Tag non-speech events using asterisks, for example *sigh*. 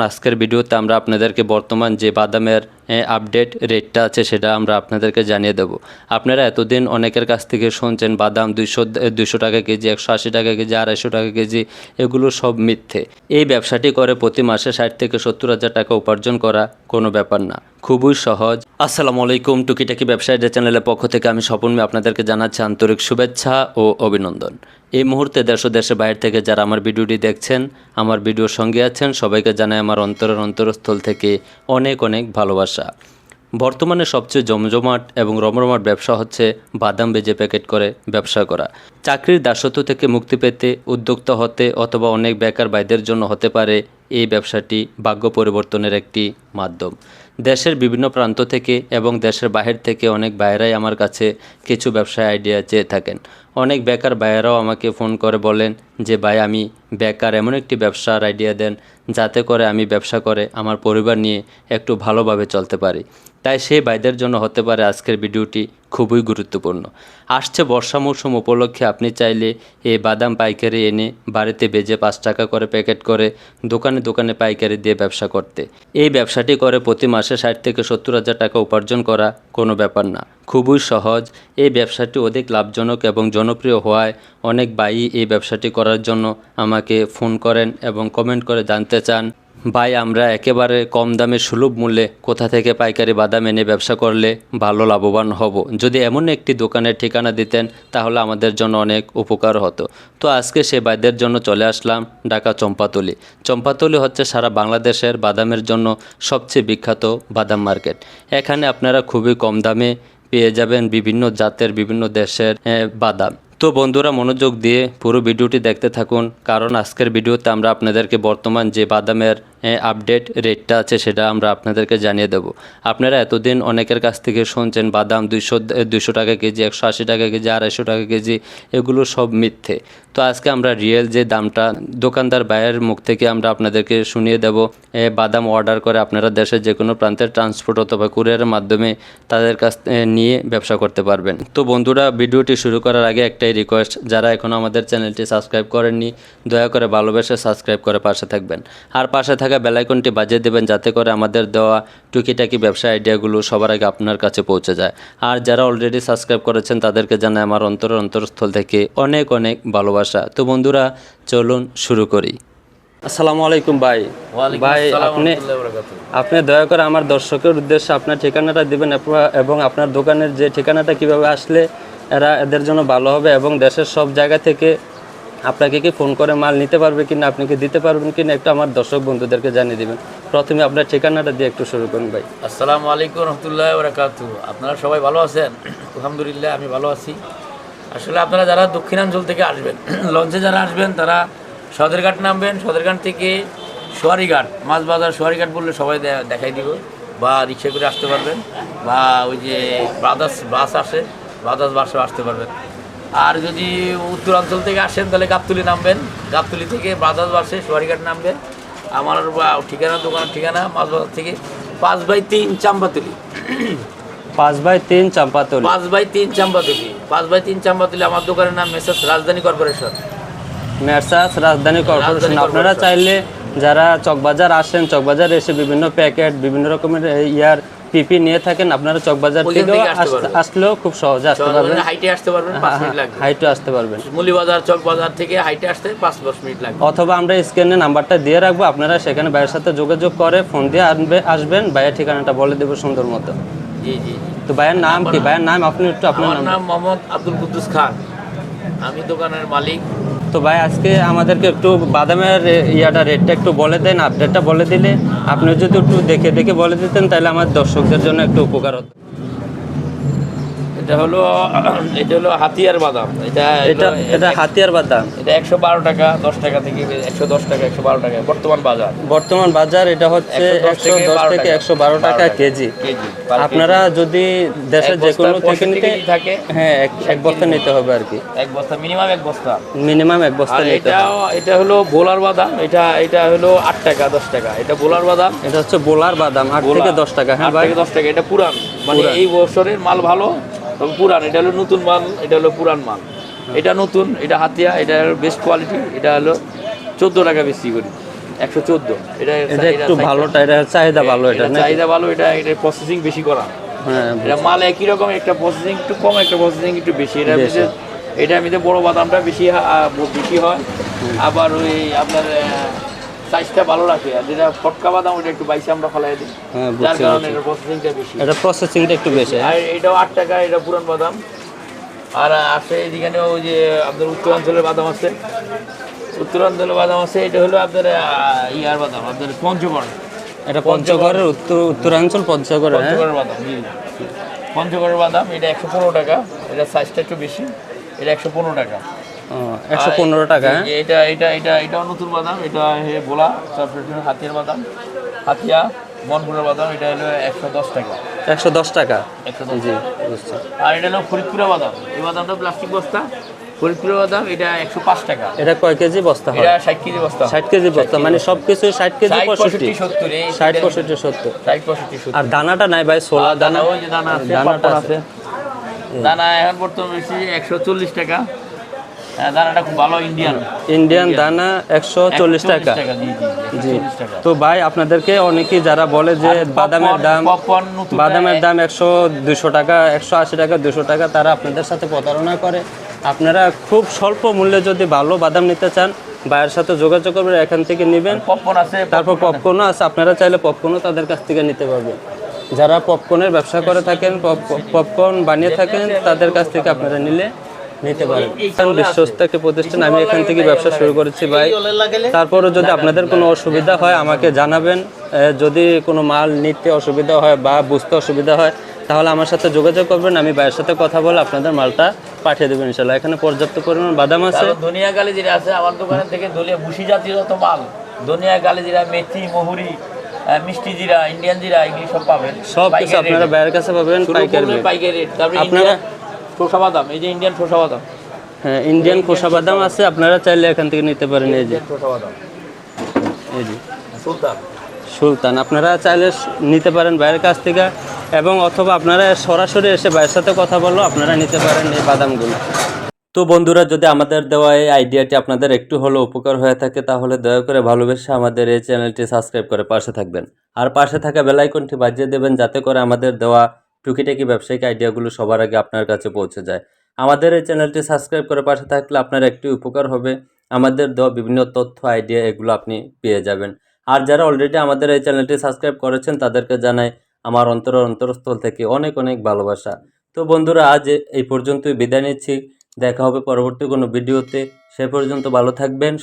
আজকের ভিডিওতে আমরা আপনাদেরকে বর্তমান যে বাদামের আপডেট রেটটা আছে, সেটা আমরা আপনাদেরকে জানিয়ে দেব। আপনারা এতদিন অনেকের কাছ থেকে শুনছেন, বাদাম দুইশো দুইশো টাকা কেজি, একশো আশি টাকা কেজি, আড়াইশো টাকা কেজি, এগুলো সব মিথ্যে। এই ব্যবসাটি করে প্রতি মাসে ষাট থেকে সত্তর হাজার টাকা উপার্জন করা কোনো ব্যাপার না। খুবই সহজ। আসসালামু আলাইকুম, টুকিটাকি ব্যবসায়ীদের চ্যানেলের পক্ষ থেকে আমি স্বপনমি আপনাদেরকে জানাচ্ছি আন্তরিক শুভেচ্ছা ও অভিনন্দন। এই মুহূর্তে দেশ ও দেশের বাইরে থেকে যারা আমার ভিডিওটি দেখছেন, আমার ভিডিওর সঙ্গে আছেন, সবাইকে জানাই আমার অন্তরের অন্তরস্থল থেকে অনেক অনেক ভালোবাসা। বর্তমানে সবচেয়ে জমজমাট এবং রমরমাট ব্যবসা হচ্ছে বাদাম বেজে প্যাকেট করে ব্যবসা করা। চাকরির দাসত্ব থেকে মুক্তি পেতে উদ্যোক্তা হতে অথবা অনেক বেকার ভাইদের জন্য হতে পারে এই ব্যবসাটি ভাগ্য পরিবর্তনের একটি মাধ্যম। দেশের বিভিন্ন প্রান্ত থেকে এবং দেশের বাহির থেকে অনেক বাইরাই আমার কাছে কিছু ব্যবসায় আইডিয়া চেয়ে থাকেন। অনেক বেকার ভাইয়েরাও আমাকে ফোন করে বলেন যে, ভাই, আমি বেকার এমন একটি ব্যবসার আইডিয়া দেন যাতে করে আমি ব্যবসা করে আমার পরিবার নিয়ে একটু ভালোভাবে চলতে পারি। তাই সেই ভাইদের জন্য হতে পারে আজকের ভিডিওটি খুবই গুরুত্বপূর্ণ। আসছে বর্ষা মৌসুম উপলক্ষে আপনি চাইলে এই বাদাম পাইকারি এনে বাড়িতে বেজে পাঁচ টাকা করে প্যাকেট করে দোকানে দোকানে পাইকারি দিয়ে ব্যবসা করতে। এই ব্যবসাটি করে প্রতি মাসে ষাট থেকে সত্তর হাজার টাকা উপার্জন করা কোনো ব্যাপার না। খুবই সহজ। এই ব্যবসাটি অধিক লাভজনক এবং জনপ্রিয় হওয়ায় অনেক ভাই এই ব্যবসাটি করার জন্য আমাকে ফোন করেন এবং কমেন্ট করে জানতে চান, ভাই, আমরা একেবারে কম দামে সুলভ মূল্যে কোথা থেকে পাইকারি বাদাম এনে ব্যবসা করলে ভালো লাভবান হব? যদি এমন একটি দোকানের ঠিকানা দিতেন, তাহলে আমাদের জন্য অনেক উপকার হতো। তো আজকে সে ভাইদের জন্য চলে আসলাম ঢাকা চম্পাতলি। চম্পাতলি হচ্ছে সারা বাংলাদেশের বাদামের জন্য সবচেয়ে বিখ্যাত বাদাম মার্কেট। এখানে আপনারা খুবই কম দামে পেয়ে যাবেন বিভিন্ন জাতের, বিভিন্ন দেশের বাদাম। তো বন্ধুরা, মনোযোগ দিয়ে পুরো ভিডিওটি দেখতে থাকুন, কারণ আজকের ভিডিওতে আমরা আপনাদেরকে বর্তমান যে বাদামের আপডেট রেটটা আছে সেটা আমরা আপনাদেরকে জানিয়ে দেব। আপনারা এতদিন অনেকের কাছ থেকে শুনছেন বাদাম দুইশো দুইশো টাকা কেজি, একশো আশি টাকা কেজি, আড়াইশো টাকা কেজি, এগুলো সব মিথ্যে। তো আজকে আমরা রিয়েল যে দামটা দোকানদার বাইরের মুখ থেকে আমরা আপনাদেরকে শুনিয়ে দেব। বাদাম অর্ডার করে আপনারা দেশের যে কোনো প্রান্তের ট্রান্সপোর্ট অথবা কুরিয়ারের মাধ্যমে তাদের কাছ নিয়ে ব্যবসা করতে পারবেন। তো বন্ধুরা, ভিডিওটি শুরু করার আগে একটাই রিকোয়েস্ট যারা এখনও আমাদের চ্যানেলটি সাবস্ক্রাইব করেননি, দয়া করে ভালোবেসে সাবস্ক্রাইব করে পাশে থাকবেন। আর পাশে থাকা বেলাইকনটি বাজিয়ে দেবেন যাতে করে আমাদের দেওয়া টুকিটাকি ব্যবসা আইডিয়াগুলো সবার আগে আপনার কাছে পৌঁছে যায়। আর যারা অলরেডি সাবস্ক্রাইব করেছেন তাদেরকে জানাই আমার অন্তরের অন্তরস্থল থেকে অনেক অনেক ভালোবাসা। তো বন্ধুরা চলুন শুরু করি। আসসালামু আলাইকুম ভাই। ভাই আপনি আপনি দয়া করে আমার দর্শকের উদ্দেশ্যে আপনার ঠিকানাটা দিবেন এবং আপনার দোকানের যে ঠিকানাটা কীভাবে আসলে এরা এদের জন্য ভালো হবে এবং দেশের সব জায়গা থেকে আপনাকে কি ফোন করে মাল নিতে পারবে কি না আপনি কি দিতে পারবেন কি না একটু আমার দর্শক বন্ধুদেরকে জানিয়ে দেবেন। প্রথমে আপনার ঠিকানাটা দিয়ে একটু শুরু করুন ভাই। আসসালামু আলাইকুম রহমতুল্লাহ বরাকাতু আপনারা সবাই ভালো আছেন? আলহামদুলিল্লাহ, আমি ভালো আছি। আসলে আপনারা যারা দক্ষিণাঞ্চল থেকে আসবেন, *clears throat* লঞ্চে যারা আসবেন, তারা সদরঘাট নামবেন। সদরঘাট থেকে সোয়ারিঘাট মাছ বাজার সোয়ারিঘাট বললে সবাই দেখাই দিব। বা রিক্সা করে আসতে পারবেন, বা ওই যে ব্রাদার্স বাস আসে ব্রাদার্স বাসেও আসতে পারবেন। আর যদি উত্তরাঞ্চল থেকে আসেন তাহলে গাবতলি নামবেন। গাবতলি থেকে ব্রাদার্স বাসে সোয়ারিঘাট নামবেন। আমার ঠিকানা দোকানের ঠিকানা মাছ বাজার থেকে পাঁচ বাই তিন চাম্পাতুলি। পাঁচ বাই তিন চাম্পাতলি। পাঁচ বাই তিন চাম্পাতুলি। পাঁচ বাই তিন চাম্পাতুলি আমার দোকানের নাম মেসার্স রাজধানী কর্পোরেশন। মেরসাস রাজধানী কর্পোরেশন। আপনারা চাইলে যারা চকবাজার আসেন চকবাজার এসে বিভিন্ন প্যাকেট বিভিন্ন রকমের ইয়ার পিপি নিয়ে থাকেন আপনারা চকবাজার থেকে। আসলেও খুব সহজে আসতে পারবেন। হাইটে আসতে পারবেন পাঁচ মিনিট লাগবে। হাইটও আসতে পারবেন। মুলিবাজার চক বাজার থেকে হাইটে আসতে পাঁচ দশ মিনিট লাগবে। অথবা আমরা স্ক্রিনে নাম্বারটা দিয়ে রাখব আপনারা সেখানে ভাইয়ের সাথে যোগাযোগ করে ফোন দিয়ে আনবে আসবেন ভাইয়ের ঠিকানাটা বলে দেবো সুন্দর মতো। জি জি জি। তো ভাইয়ের নাম কি? ভাইয়ের নাম আপনি একটু আপনার নাম নাম মোহাম্মদ আব্দুল কুদ্দুস খান। আমি দোকানের মালিক। তো ভাই, আজকে আমাদেরকে একটু বাদামের ইয়াটা রেটটা একটু বলে দেন আপডেটটা বলে দিলে। আপনি যদি একটু দেখে দেখে বলে দিতেন, তাহলে আমার দর্শকদের জন্য একটু উপকার হতো। এটা হলো *clears throat* এটা হলো হাতিয়ার বাদাম। এটা এটা এটা হাতিয়ার বাদাম। এটা একশো বারো টাকা দশ টাকা থেকে একশো দশ টাকা একশো বারো টাকা বর্তমান বাজার। বর্তমান বাজার এটা হচ্ছে একশো দশ থেকে একশো বারো টাকা কেজি। আপনারা যদি দেশের যে কোনো থেকে নিতে থাকে। হ্যাঁ এক বস্তা নিতে হবে আর কি। এক বস্তা মিনিমাম এক বস্তা। মিনিমাম এক বস্তা নিতে এটা হবে। এটা হলো বোলার বাদাম এটা এটা হলো আট টাকা দশ টাকা। এটা বোলার বাদাম। এটা হচ্ছে বোলার বাদাম আট থেকে দশ টাকা। হ্যাঁ দশ টাকা এটা পুরান। মানে এই বছরের মাল ভালো। এবং পুরান এটা হলো নতুন মাল এটা হলো পুরান মাল। এটা নতুন এটা হাতিয়া এটা হলো বেস্ট কোয়ালিটি এটা হলো চোদ্দ টাকা বেশি করি একশো চোদ্দ। এটা একটু ভালোটা এটা চাহিদা ভালো এটা চাহিদা ভালো এটা এটা প্রসেসিং বেশি করা। হ্যাঁ এটা মাল একই রকম একটা প্রসেসিং একটু কম একটা প্রসেসিং একটু বেশি। এটা। এটা এমনিতে বড় বাদামটা বেশি বেশি হয়। আবার ওই আপনার সাইজটা ভালো রাখে। আর যেটা ফটকা বাদাম ওটা একটু বাইশে আমরা ফলাই দিই। হ্যাঁ যার কারণে এটা প্রসেসিংটা বেশি। এটা প্রসেসিংটা একটু বেশি হ্যাঁ? আর এটাও আট টাকা এটা পুরান বাদাম। আর আছে ওই যে আপনার উত্তরাঞ্চলের বাদাম আছে। উত্তরাঞ্চলের বাদাম আছে এটা হলো আপনার ইয়ার বাদাম আপনার পঞ্চগড়। এটা পঞ্চগড়ের উত্তর উত্তরাঞ্চল পঞ্চগড় হ্যাঁ। পঞ্চগড়ের বাদাম পঞ্চগড়ের বাদাম এটা একশো পনেরো টাকা এটা সাইজটা একটু বেশি এটা একশো পনেরো টাকা। একশো পনেরো টাকা হ্যাঁ? এটা এটা এটা এটাও নতুন বাদাম এটা হে বোলা তারপরে হাতিয়ার বাদাম হাতিয়া মনপুরের বাদাম এটা হলো একশো দশ টাকা। একশো দশ টাকা? একশো দশ জি বুঝছি। আর এটা হলো বাদাম এই বাদামটা প্লাস্টিক বস্তা বাদাম এটা একশো পাঁচ টাকা। এটা কয় কেজি বস্তা হয়? এটা ষাট কেজি বস্তা ষাট কেজি বস্তা মানে সব কিছু ষাট কেজি ষাট পঁয়ষট্টি। সত্তর ষাট পঁয়ষট্টি সত্তর। ষাট পঁয়ষট্টি সত্তর। আর দানাটা নাই ভাই সোলা দানা ওই যে দানা আছে দানাটা আছে। দানা এখন বর্তমানে একশো চল্লিশ টাকা। দানাটা খুব ভালো ইন্ডিয়ান ইন্ডিয়ান দানা একশো চল্লিশ টাকা। জি তো ভাই আপনাদেরকে অনেকেই যারা বলে যে বাদামের দাম বাদামের দাম একশো দুশো টাকা একশো আশি টাকা দুশো টাকা তারা আপনাদের সাথে প্রতারণা করে। আপনারা খুব স্বল্প মূল্যে যদি ভালো বাদাম নিতে চান ভাইয়ের সাথে যোগাযোগ করবেন এখান থেকে নেবেন। পপকর্ন আছে তারপর পপকর্নও আছে আপনারা চাইলে পপকর্নও তাদের কাছ থেকে নিতে পারবেন। যারা পপকর্নের ব্যবসা করে থাকেন পপ- পপকর্ন বানিয়ে থাকেন তাদের কাছ থেকে আপনারা নিলে নিতে পারেন বিশ্বস্ত একটা প্রতিষ্ঠান আমি এখান থেকে ব্যবসা শুরু করেছি ভাই। তারপরে যদি আপনাদের কোনো অসুবিধা হয় আমাকে জানাবেন। যদি কোনো মাল নিতে অসুবিধা হয় বা বুঝতে অসুবিধা হয় তাহলে আমার সাথে যোগাযোগ করবেন। আমি ভাইয়ের সাথে কথা বলে আপনাদের মালটা পাঠিয়ে দেবেন ইনশাল্লাহ এখানে পর্যাপ্ত পরিমাণ বাদাম আছে। ধনিয়া গালি জিরা আছে আমার দোকানে থেকে ধনিয়া ভুসি জাতীয় যত মাল ধনিয়া গালি জিরা মেথি মহুরি মিষ্টি জিরা ইন্ডিয়ান জিরা এগুলি সব পাবেন। সব কিছু আপনারা rate। কাছে পাবেন পাইকারি পাইকারি তারপরে আপনারা- শসা বাদাম এই যে ইন্ডিয়ান শসা বাদাম। হ্যাঁ ইন্ডিয়ান খোসা বাদাম আছে আপনারা চাইলে এখান থেকে নিতে পারেন এই যে। ইন্ডিয়ান বাদাম। এই যে। সুলতান। সুলতান আপনারা চাইলে নিতে পারেন বাইরের কাছ থেকে এবং অথবা আপনারা সরাসরি এসে বাইরের সাথে কথা বলল আপনারা নিতে পারেন এই বাদামগুলো। তো বন্ধুরা যদি আমাদের দেওয়া এই আইডিয়াটি আপনাদের একটু হলেও উপকার হয়ে থাকে তাহলে দয়া করে ভালোবেসে আমাদের এই চ্যানেলটি সাবস্ক্রাইব করে পাশে থাকবেন। আর পাশে থাকা বেলাইকনটি বাজিয়ে দেবেন যাতে করে আমাদের দেওয়া টুকিটাকি ব্যবসায়িক আইডিয়াগুলো সবার আগে আপনার কাছে পৌঁছে যায়। আমাদের এই চ্যানেলটি সাবস্ক্রাইব করে পাশে থাকলে আপনার একটি উপকার হবে। আমাদের দেওয়া বিভিন্ন তথ্য, আইডিয়া এগুলো আপনি পেয়ে যাবেন। আর যারা অলরেডি আমাদের এই চ্যানেলটি সাবস্ক্রাইব করেছেন, তাদেরকে জানাই আমার অন্তর অন্তরস্থল থেকে অনেক অনেক ভালোবাসা। তো বন্ধুরা, আজ এই পর্যন্তই বিদায় নিচ্ছি। দেখা হবে পরবর্তী কোনো ভিডিওতে। সে পর্যন্ত ভালো থাকবেন